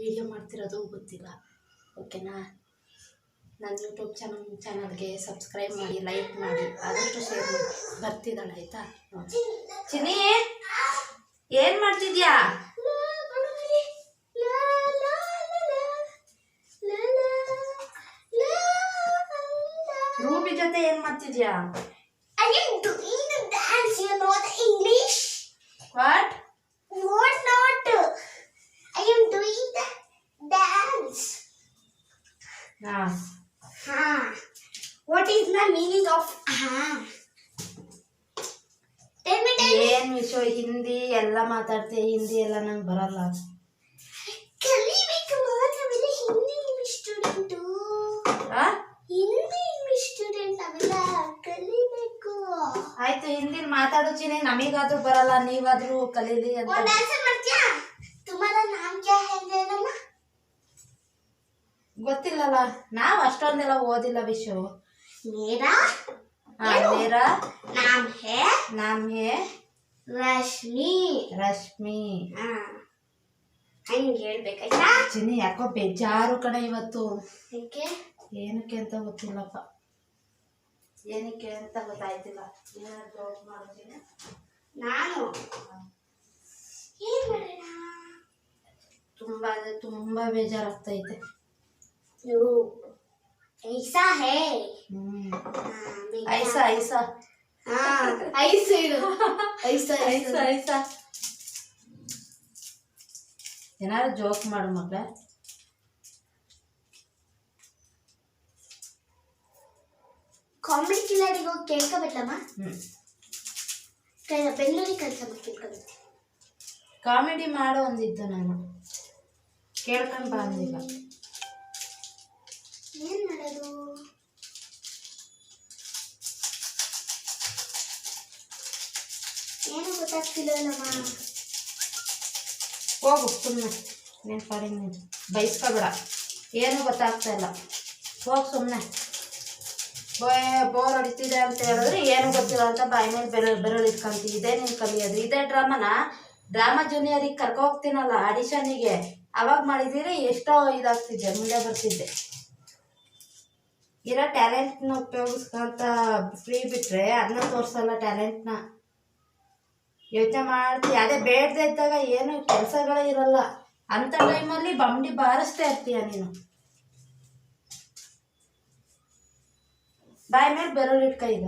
Video ಮಾಡ್ತಿರೋದು ಗೊತ್ತಿಲ್ಲ. ಓಕೆನಾ? ನನ್ನ ಯೂಟ್ಯೂಬ್ ಚಾನಲ್ ಚಾನಲ್ಗೆ ಸಬ್ಸ್ಕ್ರೈಬ್ ಮಾಡಿ ಲೈಕ್ ಮಾಡಿ, ಆದಷ್ಟು ಶೇರ್ ಮಾಡಿ. ಬರ್ತಿದ್ದಾಳೆ, ಆಯಿತಾ? ಚಿನಿ ಏನು ಮಾಡ್ತಿದ್ಯಾ? ರೂಬಿ ಜೊತೆ ಏನು ಮಾಡ್ತಿದ್ಯಾ? What is the meaning of ಏನ್ ವಿಷಯ ಹಿಂದಿ ಎಲ್ಲ ಮಾತಾಡ್ತೀಯ ಹಿಂದಿ ಎಲ್ಲ ನಂಗೆ ಬರಲ್ಲ. ಕಲಿಬೇಕು ಮಾತ್ರವಿಲ್ಲ Hindi English student? Hindi English student ಅವೆಲ್ಲ ಕಲಿಬೇಕು. ಆಯ್ತು ಹಿಂದಿನ ಮಾತಾಡೋಚಿನೇ ನಮಗಾದ್ರೂ ಬರಲ್ಲ ನೀವಾದ್ರೂ ಕಲೀಲಿ ಅಂತ. ಒಂದು ಆನ್ಸರ್ ಮಾಡ್ತೀಯಾ? ತುಮಾರ ನಾಮ್ ಕ್ಯಾ है ನಮ್ಮ ಗೊತ್ತಿಲ್ಲಲ್ಲ ನಾವ್ ಅಷ್ಟೊಂದೆಲ್ಲ ಓದಿಲ್ಲ ವಿಷು ಮೇರಾ हाँ मेरा नाम है नाम ಹೇ? रश्मि ರಶ್ಮಿ. ಹಾ. ಹಂಗೆ ಹೇಳ್ಬೇಕಾಯ್ತಾ? ಚಿನ್ನಿ ಯಾಕೋ ಬೇಜಾರು ಕಡೆ ಇವತ್ತು. ಯಾಕೆ? ಏನಕ್ಕೆ ಅಂತ ಗೊತ್ತಿಲ್ಲಪ್ಪ. ಏನಕ್ಕೆ ಅಂತ ಗೊತ್ತಾಯ್ತಿಲ್ಲ. ಏನಾದ್ರು ಚಿನಿ. ನಾನು? ಏನ್ ಮಾಡೋಣ? ತುಂಬಾ ಅಂದ್ರೆ ತುಂಬಾ ಬೇಜಾರಾಗ್ತೈತೆ. ಯೋ ಐಸಾ ಹೇ ಹ್ಮ್ ಹಾ, ಬೇಗ. ಐಸ ಐಸ. ಐಸ್ ಐಸಾ ಐಸ. ಐಸ ಐಸ. ಏನಾದ್ರು ಜೋಕ್ ಮಾಡು ಮಕ್ಳ ಕಾಮಿಡಿ ಕಿಲಾಡಿಗೆ ಹೋಗಿ ಕೇಳ್ಕೊಬೇಕಮ್ಮ ಬೆಂಗಳೂರಿಗೆ ಕಳ್ಸಮ್ಮ ಕೇಳ್ಕೊಬೇಕು. ಕಾಮಿಡಿ ಮಾಡೋ ಒಂದಿದ್ದು ನಾನು ಕೇಳ್ಕೊಂಡು ಬಂದಿಲ್ಲ ಏನು ಮಾಡೋದು? ಏನು ಗೊತ್ತಾಗ್ತಿಲ್ಲಲ್ಲಮ್ಮ ಹೋಗು ಸುಮ್ಮನೆ ನೀನು ಪಾಡಿ ನೀನು ಬೈಸ್ಕೊಬೇಡ. ಏನು ಗೊತ್ತಾಗ್ತಾ ಇಲ್ಲ. ಹೋಗು ಸುಮ್ಮನೆ ಬೋಯ್ ಬೋರ್ ಹೊಡಿತಿದೆ ಅಂತ ಹೇಳಿದ್ರೆ ಏನು ಗೊತ್ತಿಲ್ಲ ಅಂತ ಬಾಯಿ ಮೇಲೆ ಬೆರಳು ಬೆರಳು ಇಟ್ಕೊಂತಿ ಇದೇ ನೀನು ಕಲಿಯೋದು ಇದೇ ಡ್ರಾಮನ ಡ್ರಾಮಾ ಜೂನಿಯರಿಗೆ ಕರ್ಕೊ ಹೋಗ್ತೀನಲ್ಲ ಆಡಿಷನಿಗೆ ಅವಾಗ ಮಾಡಿದ್ದೀರಿ ಎಷ್ಟೋ ಇದಾಗ್ತಿದ್ದೆ ಮುಂದೆ ಬರ್ತಿದ್ದೆ ಇರೋ ಟ್ಯಾಲೆಂಟ್ನ ಉಪಯೋಗಿಸ್ಕೊಂತ ಫ್ರೀ ಬಿಟ್ಟರೆ ಅದನ್ನ ತೋರಿಸಲ್ಲ ಟ್ಯಾಲೆಂಟ್ನ ಯೋಚನೆ ಮಾಡ್ತೀಯ ಅದೇ ಬೇಡದೆ ಇದ್ದಾಗ ಏನು ಕೆಲಸಗಳೇ ಇರಲ್ಲ. ಅಂತ ಟೈಮಲ್ಲಿ ಬಂಡಿ ಬಾರಿಸ್ತಾ ಇರ್ತೀಯ ನೀನು. ಬಾಯಿ ಮೇಲೆ ಬೆರಳು ಇಟ್ಕ ಈಗ.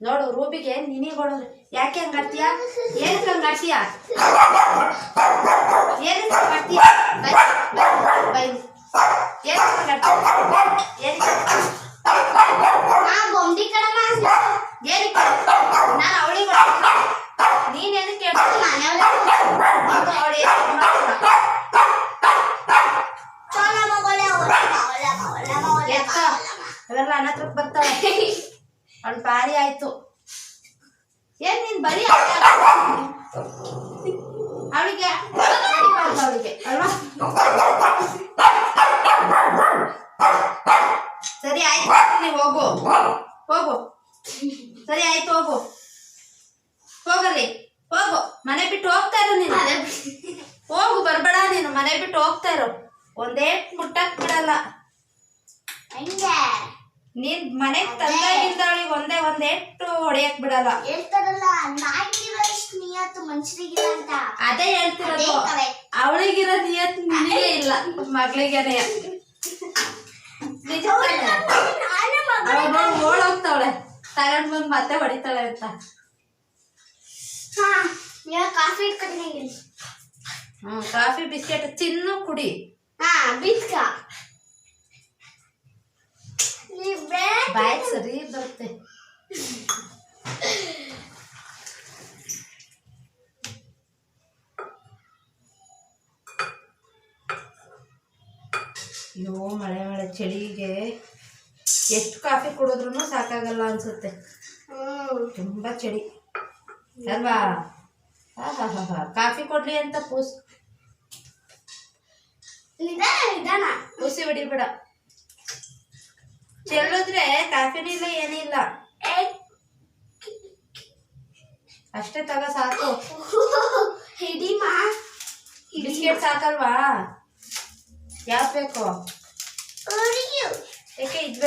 ನೋಡು ರೂಬಿಗೆ ನಿನಗೆ ಕೊಡೋದು. ಯಾಕೆ ಹಂಗ ಏನಕ್ಕೆ ಹಂಗ ಆಡ್ತೀಯ ಏನಕ್ಕೆ ಹಂಗ ಬೈ ಬೈ ಏನಕ್ಕೆ ಹಂಗ ಆಡ್ತೀಯ ಏನಕ್ಕೆ ಹಾ ಬೊಂಬಿ ಕಡಮ್ಮ ಏನಕ್ಕೆ? ನಾನು ಅವಳಿಗೆ ನೀನ್ ಏನಕ್ಕೆ ಹೇಳ್ತೀಯ ಮನೆಯವ್ರೆ ಅವಳು ಚೋಲ ಮಗೊಲೆ ಅವಳ ಮಗೊಲೆ ಮಗೊಲೆ ಮಗೊಲೆ ಎತ್ತ. ಅವೆಲ್ಲ ನನ್ನ ಹತ್ರಕ್ಕೆ ಬರ್ತಾಳೆ ಅವಳು ಭಾರಿ ಆಯ್ತು. ಏನ್ ನೀನ್ ಬರೀ ಅವಳಿಗೆ ಅವಳಿಗೆ ಅಲ್ವಾ? ಸರಿ ಆಯ್ತು ನೀವು ಹೋಗು. ಹೋಗು. ಸರಿ ಆಯ್ತು ಹೋಗು. ಹೋಗಲಿ ಹೋಗು. ಮನೆ ಬಿಟ್ಟು ಹೋಗ್ತಾ ಇರೋ ನೀನು. ಹೋಗು ಬರ್ಬೇಡ ನೀನು. ಮನೆ ಬಿಟ್ಟು ಹೋಗ್ತಾ ಇರೋ. ಒಂದೇ ಮುಟ್ಟಕ್ ಬಿಡಲ್ಲ. ಹಂಗೆ? ನೀನ್ ಮನೆಗ್ ತಂದಾಗಿದ್ದಾಳಿ ಒಂದೇ ಒಂದ್ ಎಟ್ಟು ಹೊಡೆಯಕ್ ಬಿಡಲ್ಲ. ಹೇಳ್ತಾರಲ್ಲ ನಾಯಿಗಿರೋ ಇಷ್ಟು ನಿಯತ್ತು ಮನುಷ್ಯರಿಗಿಲ್ಲ ಅಂತ. ಅದೇ ಹೇಳ್ತಿರೋದು. ಅವಳಿಗಿರೋ ನಿಯತ್ ನಿನಗೆ ಇಲ್ಲ ಮಗಳಿಗೆನೆ. ನಿಜ ತಾನೇ? ನಾನು ಮಗ- ಅವಳು ನೋಡಿ ಓಡೋಗ್ತಾವಳೆ ತಗೊಂಡ್ ಬಂದ್ ಮತ್ತೆ ಹೊಡಿತಾಳೆ ಅಂತ. ಕಾಫಿ ಇಟ್ಕೊತೀನಿ ಹ್ಮ್ ಕಾಫಿ ಬಿಸ್ಕೆಟ್ ತಿನ್ನು ಕುಡಿ. ಹಾ ಬಿಸ್ಕ ಬಾಯ್ ಸರಿ ಬರುತ್ತೆ. ಅಯ್ಯೋ ಮಳೆ ಮಳೆ ಚಳಿಗೆ ಎಷ್ಟು ಕಾಫಿ ಕೊಡುದ್ರೂ ಸಾಕಾಗಲ್ಲ ಅನ್ಸುತ್ತೆ. ತುಂಬಾ ಚಳಿ. ಅಲ್ವಾ ಹಾ ಹಾ ಹಾ ಹಾ. ಕಾಫಿ ಕೊಡ್ಲಿ ಅಂತ ಪೂಸ್. ನಿಧಾನ ನಿಧಾನ. ಬಿಡಿ ಹೊಡಿಬೇಡ ಚೆಲ್ಲಿದ್ರೆ ಕಾಫಿನೂ ಇಲ್ಲ ಏನಿಲ್ಲ. ಅಷ್ಟೇ ತಗ ಸಾಕು. ಹಿಡಿಮ ಬಿಸ್ಕೆಟ್ ಸಾಕಲ್ವಾ? ಯಾವ್ದು ಬೇಕು? ಯಾಕೆ ಯಾಕೆ ಇದ್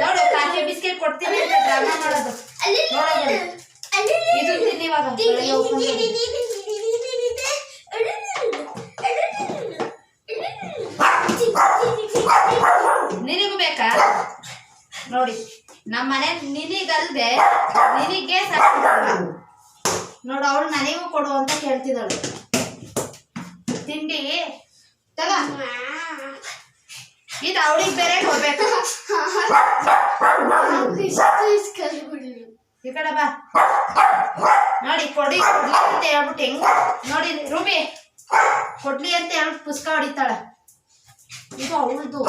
ನೋಡು. ಕಾಫಿ ಬಿಸ್ಕೆಟ್ ಕೊಡ್ತೀನಿ ಅಂತ ಡ್ರಾಮಾ ಮಾಡೋದು. ಇದು ತಿನ್ನಿ ಇವಾಗ. ನಿನಗೂ ಬೇಕಾ? ನೋಡಿ ನಮ್ಮ ಮನೆ ನಿನಗಲ್ದೆ ನಿನಗೆ ಸಾಕು ನೋಡು ಅವಳು ನನಗೂ ಕೊಡು ಅಂತ ಕೇಳ್ತಿದ್ದಾಳು. ತಿಂಡಿ ತಗ. ಇದು ಅವಳಿಗೆ ಬೇರೆ ಹೋಗ್ಬೇಕು. ಈ ಕಡೆ ಬಾ. ನೋಡಿ ಕೊಡಿ ಕೊಡ್ಲಿ ಅಂತ ಹೇಳ್ಬಿಟ್ಟು ಹೆಂಗ್ ನೋಡಿ, ರೂಮಿ, ಕೊಡ್ಲಿ ಅಂತ ಹೇಳ್ಬಿಟ್ಟು ಪುಸ್ತಕ ಹೊಡಿತಾಳೆ. ಇದು ಅವಳದು.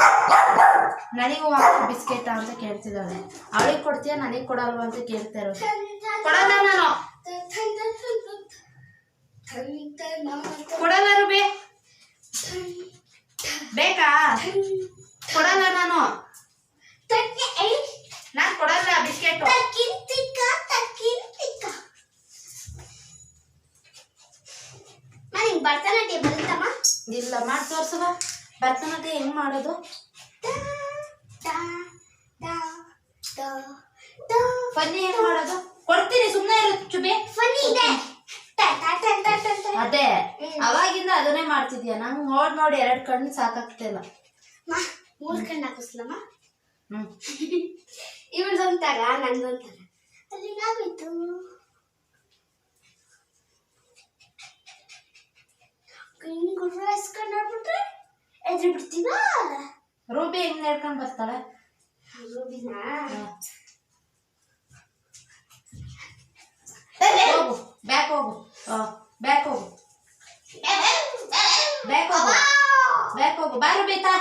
ನನಗೂ ಹಾಕು ಬಿಸ್ಕೆಟ್ ಅಂತ ಕೇಳ್ತಿದ್ದಾಳೆ. ಅವಳಿಗೆ ಕೊಡ್ತೀಯ, ನನಗೆ ಕೊಡಲ್ವಾ ಅಂತ ಕೇಳ್ತಾ ಇರೋದು. ಕೊಡಲ್ಲ ನಾನು. ಕೊಡಲ್ಲ ರೂಬಿ ಬೇಕಾ ಕೊಡಲ್ಲ ನಾನು ನಾನು ಕೊಡಲ್ಲ ಬಿಸ್ಕೆಟ್ ಭರತನಾಟ್ಯ ಬರುತ್ತಮ್ಮ ಇಲ್ಲ ತೋರ್ಸವ ಭರತನಾಟ್ಯ ಹೆಂಗ್ ಮಾಡೋದು? ಫನ್ನಿ ಹೆಂಗ್ ಮಾಡೋದು? ಕೊಡ್ತೀನಿ ಸುಮ್ಮನೆ ಇರು ಚುಬಿ ಫನ್ನಿ ಇದೆ. ಅದೇ. ಅವಾಗಿಂದ ಅದನ್ನೇ ಮಾಡ್ತಿದ್ಯಾ? ನಂಗೆ ನೋಡ್ ನೋಡಿ ಎರಡ್ ಕಣ್ಣು ಸಾಕಾಗ್ತಿಲ್ಲ. ಮೂರ್ ಕಣ್ಣು ಹಾಕಿಸ್ಲಮ್ಮ. ಇವಳ್ದೊಂಥರ ನಂದೊಂಥರ ಅಲ್ಲಿ ನಾವಿತ್ತು ಗುರು ಹಾಸ್ಕೊಂಡು ನೋಡ್ಬಿಟ್ರೆ ಎದ್ರು ಬಿಡ್ತೀವ ರೂಬಿ ಹೆಂಗ್ ನಡ್ಕೊಂಡ್ ಬರ್ತಾಳೆ ರೂಬಿನ ಹೋಗು ಬ್ಯಾಕ್ ಹೋಗು ಬ್ಯಾಕ್ ಹೋಗು ಬ್ಯಾಕ್ ಹೋಗು ಬ್ಯಾಕ್ ಹೋಗು ಬಾ ರೂಬಿ ತಾ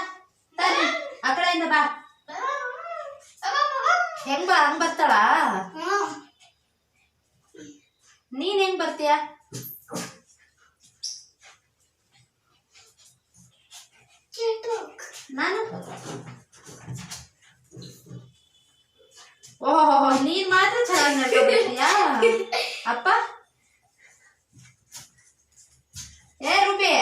ತಾನಿ ಆ ಕಡೆಯಿಂದ ಬಾ ಹೆಂಗ್ ಬಾ ಹಂಗ್ ಬರ್ತಾಳ ನೀನ್ ಹೆಂಗ್ ಬರ್ತೀಯ ನಾನು ಓಹೋ ನೀನ್ ಮಾತ್ರ ಚೆನ್ನಾಗಿ ನಡ್ಕೊಂಡಿದ್ಯಾ ಅಪ್ಪ? ಏ ರೂಪಿ.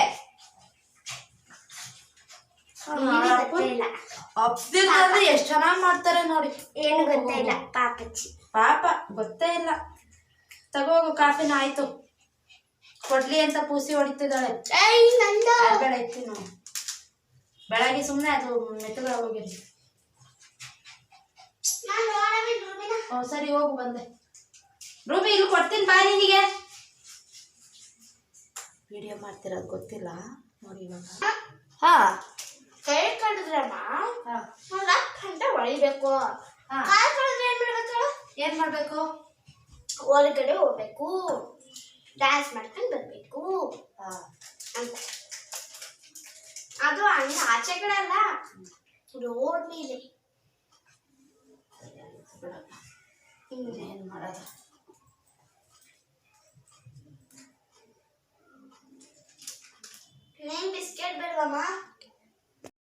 ಅಪ್ಪಿದ್ರೆ ಎಷ್ಟ್ ಚೆನ್ನಾಗ್ ಮಾಡ್ತಾರೆ ನೋಡಿ. ಏನು ಗೊತ್ತಿಲ್ಲ ಪಾಪಚ್ಚಿ. ಪಾಪ ಗೊತ್ತೇ ಇಲ್ಲ. ತಗೋಗು ಕಾಫಿನ ಆಯ್ತು. ಕೊಡ್ಲಿ ಅಂತ ಪೂಸಿ ಹೊಡಿತಿದ್ದಾಳೆ. ಬೇಡ ಇತ್ತು ನಾವು ಬೆಳಗ್ಗೆ ಸುಮ್ಮನೆ ಅದು ಮೆತ್ತಗೆ ಹೋಗಿರಿ ಓ ಸರಿ ಹೋಗು ಬಂದೆ. ರೂಮಿ ಇಲ್ಲಿ ಕೊಡ್ತೀನಿ ಬಾ ನಿನಗೆ. ವಿಡಿಯೋ ಮಾಡ್ತಿರೋದು ಗೊತ್ತಿಲ್ಲ. ನೋಡಿ ಇವಾಗ. ಹಾ. ಕೈ ಕಡಿದ್ರಮ್ಮ ಹಾ. ಲಕ್ ಅಂತ ಹೊಳಿಬೇಕು ಹಾ. ಕಾಲ್ ಕಡಿದ್ರೆ ಏನ್ ಮಾಡ್ಬೇಕು? ಏನು ಮಾಡಬೇಕು? ಒಳಗಡೆ ಹೋಗ್ಬೇಕು. ಡ್ಯಾನ್ಸ್ ಮಾಡ್ಕೊಂಡು ಬರ್ಬೇಕು. ಹಾಂ. ಅಂತ. ಅದು ಹಂಗ ಆಚೆ ಕಡೆ ಅಲ್ಲ ರೋಡ್ ಮೇಲೆ ಬಿಡಪ್ಪ ಹ್ಮ್. ಏನ್ ಮಾಡೋದು ನೀನ್ ಬಿಸ್ಕೆಟ್ ಬೇಡವಮ್ಮ